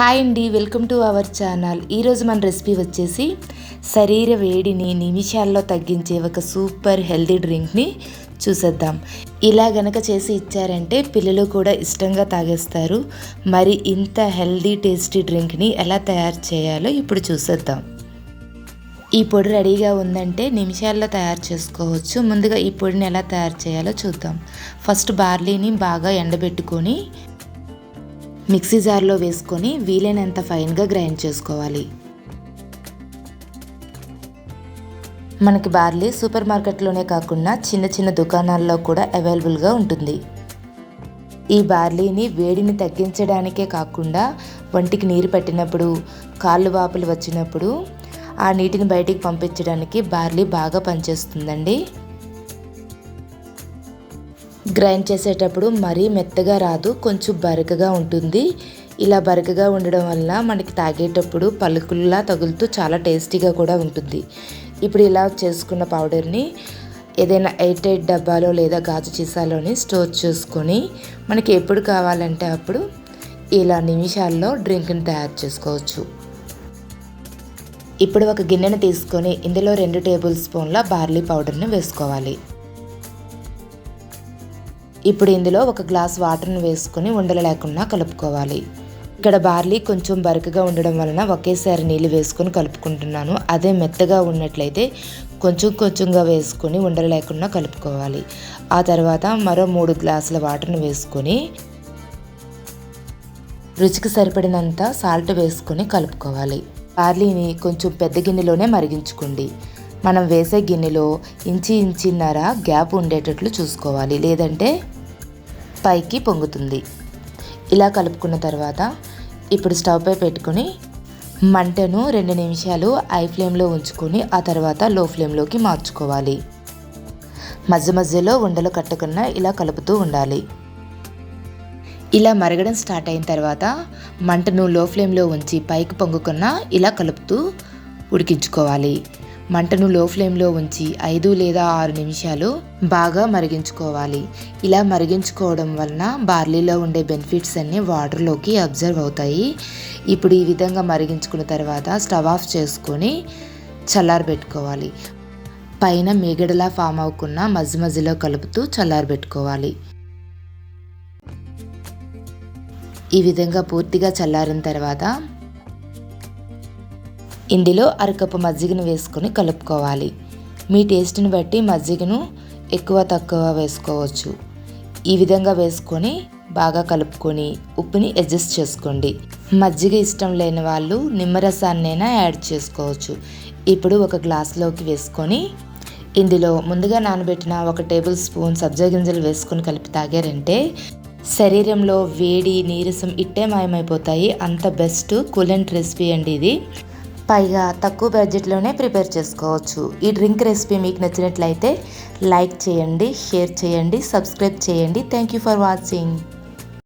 Hi అండి welcome to our channel. ఈరోజు మన రెసిపీ వచ్చేసి శరీర వేడిని నిమిషాల్లో తగ్గించే ఒక సూపర్ హెల్తీ డ్రింక్ని చూసేద్దాం. ఇలా గనక చేసి ఇచ్చారంటే పిల్లలు కూడా ఇష్టంగా తాగేస్తారు. మరి ఇంత హెల్దీ టేస్టీ డ్రింక్ని ఎలా తయారు చేయాలో ఇప్పుడు చూసేద్దాం. ఈ పొడి రెడీగా ఉందంటే నిమిషాల్లో తయారు చేసుకోవచ్చు. ముందుగా ఈ పొడిని ఎలా తయారు చేయాలో చూద్దాం. ఫస్ట్ బార్లీని బాగా ఎండబెట్టుకొని మిక్సీ జార్లో వేసుకొని వీలైనంత ఫైన్గా గ్రైండ్ చేసుకోవాలి. మనకి బార్లీ సూపర్ మార్కెట్లోనే కాకుండా చిన్న చిన్న దుకాణాల్లో కూడా అవైలబుల్గా ఉంటుంది. ఈ బార్లీని వేడిని తగ్గించడానికే కాకుండా వంటికి నీరు పెట్టినప్పుడు కాళ్ళు వాపులు వచ్చినప్పుడు ఆ నీటిని బయటికి పంపించడానికి బార్లీ బాగా పనిచేస్తుందండి. గ్రైండ్ చేసేటప్పుడు మరీ మెత్తగా రాదు కొంచెం బరకగా ఉంటుంది. ఇలా బరకగా ఉండడం వల్ల మనకి తాగేటప్పుడు పలుకుల్లా తగులుతూ చాలా టేస్టీగా కూడా ఉంటుంది. ఇప్పుడు ఇలా చేసుకున్న పౌడర్ని ఏదైనా ఎయిట్ ఎయిట్ డబ్బాలో లేదా గాజు చీసాలోని స్టోర్ చేసుకొని మనకి ఎప్పుడు కావాలంటే అప్పుడు ఇలా నిమిషాల్లో డ్రింక్ని తయారు చేసుకోవచ్చు. ఇప్పుడు ఒక గిన్నెను తీసుకొని ఇందులో రెండు టేబుల్ స్పూన్ల బార్లీ పౌడర్ని వేసుకోవాలి. ఇప్పుడు ఇందులో ఒక గ్లాస్ వాటర్ను వేసుకొని ఉండలు లేకుండా కలుపుకోవాలి. ఇక్కడ బార్లీ కొంచెం బరకగా ఉండడం వలన ఒకేసారి నీళ్ళు వేసుకొని కలుపుకుంటున్నాను. అదే మెత్తగా ఉన్నట్లయితే కొంచెం కొంచెంగా వేసుకొని ఉండలు లేకుండా కలుపుకోవాలి. ఆ తర్వాత మరో మూడు గ్లాసుల వాటర్ను వేసుకొని రుచికి సరిపడినంత సాల్ట్ వేసుకొని కలుపుకోవాలి. బార్లీని కొంచెం పెద్ద గిన్నెలోనే మరిగించుకోండి. మనం వేసే గిన్నెలో ఇంచి ఇంచిన్నర గ్యాప్ ఉండేటట్లు చూసుకోవాలి. లేదంటే పైకి పొంగుతుంది. ఇలా కలుపుకున్న తర్వాత ఇప్పుడు స్టవ్ పై పెట్టుకొని మంటను రెండు నిమిషాలు ఐ ఫ్లేమ్లో ఉంచుకొని ఆ తర్వాత లో ఫ్లేమ్లోకి మార్చుకోవాలి. మధ్య మధ్యలో ఉండలు కట్టకుండా ఇలా కలుపుతూ ఉండాలి. ఇలా మరగడం స్టార్ట్ అయిన తర్వాత మంటను లో ఫ్లేమ్లో ఉంచి పైకి పొంగుకున్న ఇలా కలుపుతూ ఉడికించుకోవాలి. మంటను లో ఫ్లేమ్లో ఉంచి ఐదు లేదా ఆరు నిమిషాలు బాగా మరిగించుకోవాలి. ఇలా మరిగించుకోవడం వలన బార్లీలో ఉండే బెనిఫిట్స్ అన్నీ వాటర్లోకి అబ్జర్వ్ అవుతాయి. ఇప్పుడు ఈ విధంగా మరిగించుకున్న తర్వాత స్టవ్ ఆఫ్ చేసుకొని చల్లారబెట్టుకోవాలి పైన మీగడలా ఫామ్ అవ్వకుండా మధ్య మధ్యలో కలుపుతూ చల్లారబెట్టుకోవాలి ఈ విధంగా పూర్తిగా చల్లారిన తర్వాత ఇందులో అరకప్పు మజ్జిగను వేసుకొని కలుపుకోవాలి. మీ టేస్ట్ని బట్టి మజ్జిగను ఎక్కువ తక్కువ వేసుకోవచ్చు. ఈ విధంగా వేసుకొని బాగా కలుపుకొని ఉప్పుని అడ్జస్ట్ చేసుకోండి. మజ్జిగ ఇష్టం లేని వాళ్ళు నిమ్మరసాన్నైనా యాడ్ చేసుకోవచ్చు. ఇప్పుడు ఒక గ్లాస్లోకి వేసుకొని ఇందులో ముందుగా నానబెట్టిన ఒక టేబుల్ స్పూన్ సబ్జా గింజలు వేసుకొని కలిపి తాగారంటే శరీరంలో వేడి నీరసం ఇట్టే మాయమైపోతాయి. అంత బెస్ట్ కూలెంట్ రెసిపీ అండి ఇది. పైగా తక్కువ బడ్జెట్లోనే ప్రిపేర్ చేసుకోవచ్చు. ఈ డ్రింక్ రెసిపీ మీకు నచ్చినట్లయితే లైక్ చేయండి షేర్ చేయండి సబ్స్క్రైబ్ చేయండి. Thank you for watching